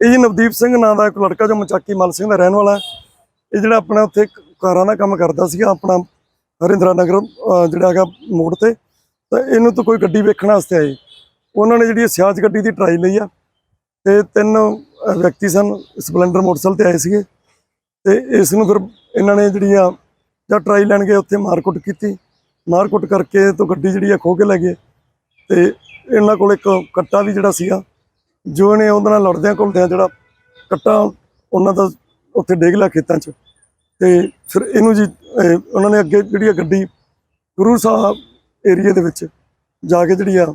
ਇਹ ਜੀ ਨਵਦੀਪ ਸਿੰਘ ਨਾਂ ਦਾ ਇੱਕ ਲੜਕਾ ਜੋ ਮਚਾਕੀ ਮਲ ਸਿੰਘ ਦਾ ਰਹਿਣ ਵਾਲਾ ਇਹ ਜਿਹੜਾ ਆਪਣਾ ਉੱਥੇ ਕਾਰਾਂ ਦਾ ਕੰਮ ਕਰਦਾ ਸੀਗਾ, ਆਪਣਾ ਹਰਿੰਦਰਾ ਨਗਰ ਜਿਹੜਾ ਹੈਗਾ ਮੋੜ ਤੇ। ਤਾਂ ਇਹਨੂੰ ਤਾਂ ਕੋਈ ਗੱਡੀ ਵੇਖਣ ਵਾਸਤੇ ਆਏ। ਉਹਨਾਂ ਨੇ ਜਿਹੜੀ ਸਿਆਜ ਗੱਡੀ ਦੀ ਟਰਾਈ ਲਈ ਆ, ਤੇ ਤਿੰਨ ਵਿਅਕਤੀ ਸਨ, ਸਪਲੈਂਡਰ ਮੋਟਰਸਾਈਕਲ ਤੇ ਆਏ ਸੀਗੇ। ਤੇ ਇਸ ਨੂੰ ਫਿਰ ਇਹਨਾਂ ਨੇ ਜਿਹੜੀ ਆ, ਜਾਂ ਟਰਾਈ ਲੈਣ ਗਏ, ਉੱਥੇ ਮਾਰਕੁੱਟ ਕੀਤੀ। ਮਾਰਕੁੱਟ ਕਰਕੇ ਤੋਂ ਗੱਡੀ ਜਿਹੜੀ ਆ ਖੋਹ ਕੇ ਲੈ ਗਏ। ਤੇ ਇਹਨਾਂ ਕੋਲ ਇੱਕ ਕੱਟਾ ਵੀ ਜਿਹੜਾ ਸੀਗਾ ਜੋ ਇਹਨੇ ਉਹਦੇ ਨਾਲ ਲੜਦਿਆਂ ਘੁਲਦਿਆਂ ਜਿਹੜਾ ਕੱਟਾ ਉਹਨਾਂ ਦਾ ਉੱਥੇ ਡੇਗ ਲਿਆ ਖੇਤਾਂ 'ਚ। ਤੇ ਫਿਰ ਇਹਨੂੰ ਜੀ ਉਹਨਾਂ ਨੇ ਅੱਗੇ ਜਿਹੜੀ ਗੱਡੀ ਗੁਰੂ ਸਾਹਿਬ ਏਰੀਆ ਦੇ ਵਿੱਚ ਜਾ ਕੇ ਜਿਹੜੀ ਆ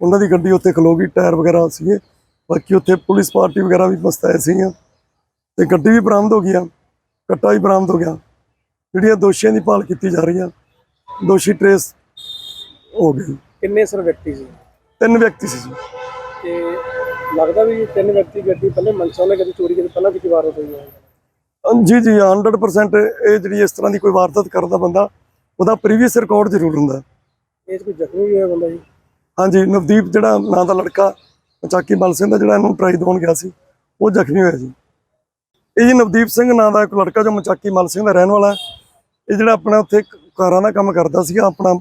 ਉਹਨਾਂ ਦੀ ਗੱਡੀ ਉੱਥੇ ਖਲੋ ਗਈ ਟਾਇਰ ਵਗੈਰਾ ਸੀਗੇ। ਬਾਕੀ ਉੱਥੇ ਪੁਲਿਸ ਪਾਰਟੀ ਵਗੈਰਾ ਵੀ ਮਸਤਾਏ ਸੀਗੀਆਂ। ਤੇ ਗੱਡੀ ਵੀ ਬਰਾਮਦ ਹੋ ਗਈ ਆ ਕੱਟਾ ਵੀ ਬਰਾਮਦ ਹੋ ਗਿਆ। ਜਿਹੜੀਆਂ ਦੋਸ਼ੀਆਂ ਦੀ ਭਾਲ ਕੀਤੀ ਜਾ ਰਹੀ ਆ ਦੋਸ਼ੀ ਟਰੇਸ ਹੋ ਗਏ। ਕਿੰਨੇ ਸਰ ਵਿਅਕਤੀ ਸੀ? ਤਿੰਨ ਵਿਅਕਤੀ ਸੀ ਜੀ। ਤੇ ਲੱਗਦਾ ਵੀ ਤਿੰਨ ਵਿਅਕਤੀ ਗੱਡੀ ਪਹਿਲੇ ਮਨਸਾ ਨੇ ਕਦੀ ਚੋਰੀ ਕੀਤੀ ਪਹਿਲਾਂ ਕਿਤੇ ਵਾਰ ਹੋਈ ਹੈ। ਅਹ ਜੀ ਜੀ 100% ਇਹ ਜਿਹੜੀ ਇਸ ਤਰ੍ਹਾਂ ਦੀ ਕੋਈ ਵਾਰਦਾਤ ਕਰਦਾ ਬੰਦਾ ਉਹਦਾ ਪ੍ਰੀਵੀਅਸ ਰਿਕਾਰਡ ਜ਼ਰੂਰ ਹੁੰਦਾ ਇਹ 'ਚ ਕੋਈ ਜ਼ਖਮੀ ਵੀ ਹੋਇਆ ਬੰਦਾ ਜੀ? ਹਾਂਜੀ ਨਵਦੀਪ ਜਿਹੜਾ ਨਾਂ ਦਾ ਲੜਕਾ ਚਾਕੀ ਮਲ ਸਿੰਘ ਦਾ ਜਿਹੜਾ ਇਹਨੂੰ ਟਰਾਈ ਦਵਾਉਣ ਗਿਆ ਸੀ ਉਹ ਜ਼ਖਮੀ ਹੋਇਆ ਜੀ। ਇਹ ਜੀ ਨਵਦੀਪ ਸਿੰਘ ਨਾਂ ਦਾ ਇੱਕ ਲੜਕਾ ਜੋ ਮਚਾਕੀ ਮਲ ਸਿੰਘ ਦਾ ਰਹਿਣ ਵਾਲਾ ਇਹ ਜਿਹੜਾ ਆਪਣਾ ਉੱਥੇ ਕਾਰਾਂ ਦਾ ਕੰਮ ਕਰਦਾ ਸੀਗਾ ਆਪਣਾ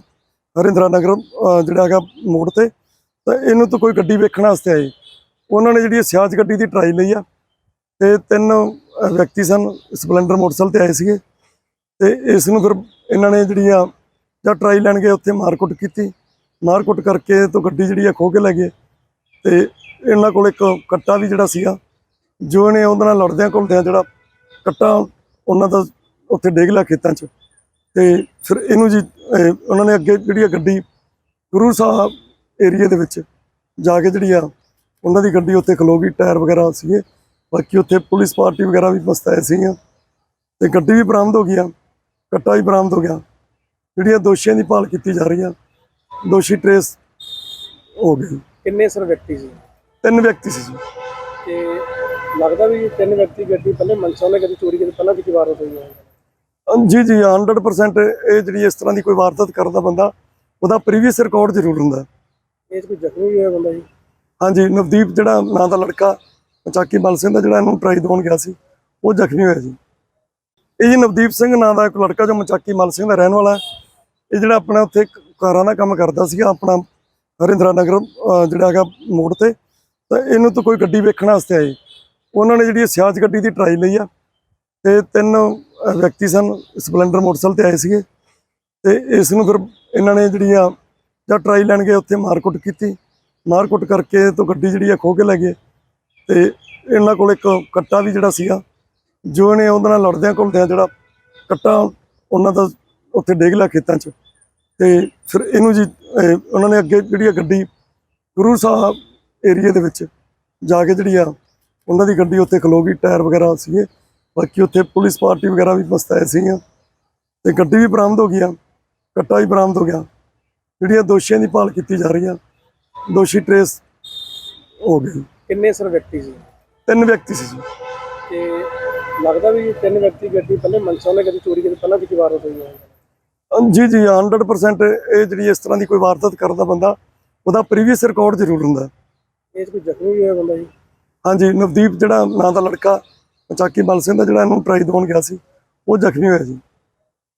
ਹਰਿੰਦਰਾ ਨਗਰ ਜਿਹੜਾ ਹੈਗਾ ਮੋੜ ਤੇ। ਤਾਂ ਇਹਨੂੰ ਤਾਂ ਕੋਈ ਗੱਡੀ ਵੇਖਣ ਵਾਸਤੇ ਆਏ। ਉਹਨਾਂ ਨੇ ਜਿਹੜੀ ਇਹ ਸਿਆਜ ਗੱਡੀ ਦੀ ਟਰਾਈ ਲਈ ਆ, ਤੇ ਤਿੰਨ ਵਿਅਕਤੀ ਸਨ, ਸਪਲੈਂਡਰ ਮੋਟਰਸਾਈਕਲ ਤੇ ਆਏ ਸੀਗੇ। ਤੇ ਇਸ ਨੂੰ ਫਿਰ ਇਹਨਾਂ ਨੇ ਜਿਹੜੀ ਆ ਜਦ ਟਰਾਈ ਲੈਣ ਗਏ, ਉੱਥੇ ਮਾਰਕੁੱਟ ਕੀਤੀ। ਮਾਰਕੁੱਟ ਕਰਕੇ ਤੋਂ ਗੱਡੀ ਜਿਹੜੀ ਆ ਖੋਹ ਕੇ ਲੈ ਗਏ। ਤੇ ਇਹਨਾਂ ਕੋਲ ਇੱਕ ਕੱਟਾ ਵੀ ਜਿਹੜਾ ਸੀਗਾ, ਜੋ ਇਹਨੇ ਉਹਦੇ ਨਾਲ ਲੜਦਿਆਂ ਘੁਲਦਿਆਂ ਜਿਹੜਾ ਕੱਟਾ, ਉਹਨਾਂ ਦਾ ਉੱਥੇ ਡੇਗ ਲਿਆ ਖੇਤਾਂ 'ਚ। ਤੇ ਫਿਰ ਇਹਨੂੰ ਜੀ ਉਹਨਾਂ ਨੇ ਅੱਗੇ ਜਿਹੜੀ ਆ ਗੱਡੀ ਗੁਰੂ ਸਾਹਿਬ ਏਰੀਆ ਦੇ ਵਿੱਚ ਜਾ ਕੇ ਜਿਹੜੀ ਆ ਉਹਨਾਂ ਦੀ ਗੱਡੀ ਉੱਥੇ ਖਲੋ ਗਈ ਟਾਇਰ ਵਗੈਰਾ ਸੀਗੇ। ਬਾਕੀ ਉੱਥੇ ਪੁਲਿਸ ਪਾਰਟੀ ਵਗੈਰਾ ਵੀ ਮਸਤਾਏ ਸੀਗੀਆਂ। ਤੇ ਗੱਡੀ ਵੀ ਬਰਾਮਦ ਹੋ ਗਈ ਆ ਕੱਟਾ ਵੀ ਬਰਾਮਦ ਹੋ ਗਿਆ। ਜਿਹੜੀਆਂ ਦੋਸ਼ੀਆਂ ਦੀ ਭਾਲ ਕੀਤੀ ਜਾ ਰਹੀ ਆ ਦੋਸ਼ੀ ਟਰੇਸ ਹੋ ਗਏ। ਕਿੰਨੇ ਸਰ ਵਿਅਕਤੀ ਸੀ? ਤਿੰਨ ਵਿਅਕਤੀ ਸੀ ਜੀ। ਤੇ ਲੱਗਦਾ ਵੀ ਤਿੰਨ ਵਿਅਕਤੀ ਗੱਡੀ ਪਹਿਲੇ ਮਨਸਾ ਨੇ ਕਦੀ ਚੋਰੀ ਕੀਤੀ ਪਹਿਲਾਂ ਕਿਤੇ ਵਾਰ ਹੋਈ ਹੈ ਅਹ ਜੀ ਜੀ 100% ਇਹ ਜਿਹੜੀ ਇਸ ਤਰ੍ਹਾਂ ਦੀ ਕੋਈ ਵਾਰਦਾਤ ਕਰਦਾ ਬੰਦਾ ਉਹਦਾ ਪ੍ਰੀਵੀਅਸ ਰਿਕਾਰਡ ਜ਼ਰੂਰ ਹੁੰਦਾ। ਇਹ ਕੋਈ ਜ਼ਖਮੀ ਵੀ ਹੋਇਆ ਬੰਦਾ ਜੀ? ਹਾਂਜੀ, ਨਵਦੀਪ ਜਿਹੜਾ ਨਾਂ ਦਾ ਲੜਕਾ, ਚਾਕੀ ਮਲ ਸਿੰਘ ਦਾ ਜਿਹੜਾ ਇਹਨੂੰ ਟਰਾਈ ਦਵਾਉਣ ਗਿਆ ਸੀ, ਉਹ ਜ਼ਖਮੀ ਹੋਇਆ ਜੀ। ਇਹ ਜੀ ਨਵਦੀਪ ਸਿੰਘ ਨਾਂ ਦਾ ਇੱਕ ਲੜਕਾ ਜੋ ਮਚਾਕੀ ਮਲ ਸਿੰਘ ਦਾ ਰਹਿਣ ਵਾਲਾ ਇਹ ਜਿਹੜਾ ਆਪਣਾ ਉੱਥੇ ਕਾਰਾਂ ਦਾ ਕੰਮ ਕਰਦਾ ਸੀਗਾ, ਆਪਣਾ ਹਰਿੰਦਰਾ ਨਗਰ ਜਿਹੜਾ ਹੈਗਾ ਮੋੜ ਤੇ, ਤਾਂ ਇਹਨੂੰ ਤਾਂ ਕੋਈ ਗੱਡੀ ਵੇਖਣ ਵਾਸਤੇ ਆਏ। ਉਹਨਾਂ ਨੇ ਜਿਹੜੀ ਇਹ ਸਿਆਜ ਗੱਡੀ ਦੀ ਟਰਾਈ ਲਈ ਆ, ਤੇ ਤਿੰਨ ਵਿਅਕਤੀ ਸਨ, ਸਪਲੈਂਡਰ ਮੋਟਰਸਾਈਕਲ ਤੇ ਆਏ ਸੀਗੇ। ਤੇ ਇਸ ਨੂੰ ਫਿਰ ਇਹਨਾਂ ਨੇ ਜਿਹੜੀ ਆ ਜਦ ਟਰਾਈ ਲੈਣ ਗਏ, ਉੱਥੇ ਮਾਰਕੁੱਟ ਕੀਤੀ। ਮਾਰਕੁੱਟ ਕਰਕੇ ਤੋਂ ਗੱਡੀ ਜਿਹੜੀ ਆ ਖੋਹ ਕੇ ਲੈ ਗਏ। ਤੇ ਇਹਨਾਂ ਕੋਲ ਇੱਕ ਕੱਟਾ ਵੀ ਜਿਹੜਾ ਸੀਗਾ, ਜੋ ਇਹਨੇ ਉਹਦੇ ਨਾਲ ਲੜਦਿਆਂ ਘੁਲਦਿਆਂ ਜਿਹੜਾ ਕੱਟਾ, ਉਹਨਾਂ ਦਾ ਉੱਥੇ ਡੇਗ ਲਿਆ ਖੇਤਾਂ 'ਚ। ਤੇ ਫਿਰ ਇਹਨੂੰ ਜੀ ਉਹਨਾਂ ਨੇ ਅੱਗੇ ਜਿਹੜੀ ਆ ਗੱਡੀ ਗੁਰੂ ਸਾਹਿਬ ਏਰੀਆ ਦੇ ਵਿੱਚ ਜਾ ਕੇ ਜਿਹੜੀ ਆ, ਉਹਨਾਂ ਦੀ ਗੱਡੀ ਉੱਥੇ ਖਲੋ ਗਈ, ਟਾਇਰ ਵਗੈਰਾ ਸੀਗੇ। ਬਾਕੀ ਉੱਥੇ ਪੁਲਿਸ ਪਾਰਟੀ ਵਗੈਰਾ ਵੀ ਮਸਤਾਏ ਸੀਗੀਆਂ। ਤੇ ਗੱਡੀ ਵੀ ਬਰਾਮਦ ਹੋ ਗਈ ਆ, ਕੱਟਾ ਵੀ ਬਰਾਮਦ ਹੋ ਗਿਆ। ਜਿਹੜੀਆਂ ਦੋਸ਼ੀਆਂ ਦੀ ਭਾਲ ਕੀਤੀ ਜਾ ਰਹੀ ਆ ਦੋਸ਼ੀ ਟਰੇਸ ਹੋ ਗਏ। ਕਿੰਨੇ ਸਰ ਵਿਅਕਤੀ ਸੀ? ਤਿੰਨ ਵਿਅਕਤੀ ਸੀ ਜੀ। ਤੇ ਲੱਗਦਾ ਵੀ ਤਿੰਨ ਵਿਅਕਤੀ ਗੱਡੀ ਪਹਿਲੇ ਮਨਸਾ ਨੇ ਕਦੀ ਚੋਰੀ ਕੀਤੀ ਪਹਿਲਾਂ ਕਿਤੇ ਵਾਰ ਹੋਈ ਹੈ। ਜੀ ਜੀ 100% ਇਹ ਜਿਹੜੀ ਇਸ ਤਰ੍ਹਾਂ ਦੀ ਕੋਈ ਵਾਰਦਾਤ ਕਰਦਾ ਬੰਦਾ ਉਹਦਾ ਪ੍ਰੀਵੀਅਸ ਰਿਕਾਰਡ ਜ਼ਰੂਰ ਹੁੰਦਾ। ਇਹ 'ਚ ਕੋਈ ਜ਼ਖਮੀ ਵੀ ਹੋਇਆ ਬੰਦਾ ਜੀ? ਹਾਂਜੀ ਨਵਦੀਪ ਜਿਹੜਾ ਨਾਂ ਦਾ ਲੜਕਾ ਚਾਕੀ ਮਲ ਸਿੰਘ ਦਾ ਜਿਹੜਾ ਇਹਨੂੰ ਟਰਾਈ ਦਵਾਉਣ ਗਿਆ ਸੀ ਉਹ ਜ਼ਖਮੀ ਹੋਇਆ ਜੀ।